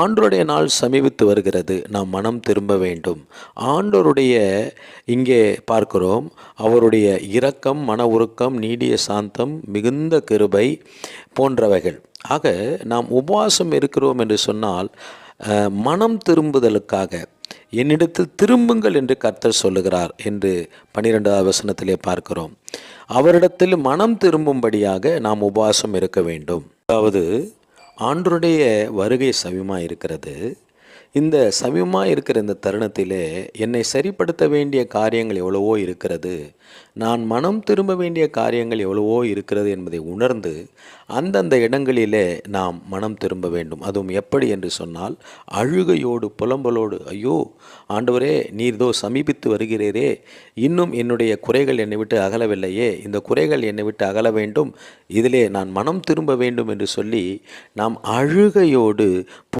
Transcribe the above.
ஆண்டோருடைய நாள் சமீபித்து வருகிறது. நாம் மனம் திரும்ப வேண்டும். ஆண்டோருடைய இங்கே பார்க்கிறோம். அவருடைய இரக்கம் மன உருக்கம் நீடிய சாந்தம் மிகுந்த கிருபை போன்றவைகள். ஆக நாம் உபவாசம் இருக்கிறோம் என்று சொன்னால் மனம் திரும்புதலுக்காக என்னிடத்தில் திரும்புங்கள் என்று கர்த்தர் சொல்லுகிறார் என்று பன்னிரெண்டாவது வசனத்திலே பார்க்கிறோம். அவரிடத்தில் மனம் திரும்பும்படியாக நாம் உபவாசம் இருக்க வேண்டும். அதாவது ஆண்டருடைய வருகை சமயமாக இருக்கிறது? இந்த சமயமாக இருக்கிற இந்த தருணத்திலே என்னை சரிப்படுத்த வேண்டிய காரியங்கள் எவ்வளவோ இருக்கிறது. நான் மனம் திரும்ப வேண்டிய காரியங்கள் எவ்வளவோ இருக்கிறது என்பதை உணர்ந்து அந்தந்த இடங்களிலே நாம் மனம் திரும்ப வேண்டும். அதுவும் எப்படி என்று சொன்னால் அழுகையோடு புலம்பலோடு ஐயோ ஆண்டவரே நீர்தோ சமீபித்து வருகிறீரே. இன்னும் என்னுடைய குறைகள் என்னை விட்டு அகலவில்லையே. இந்த குறைகள் என்னை விட்டு அகல வேண்டும். இதிலே நான் மனம் திரும்ப வேண்டும் என்று சொல்லி நாம் அழுகையோடு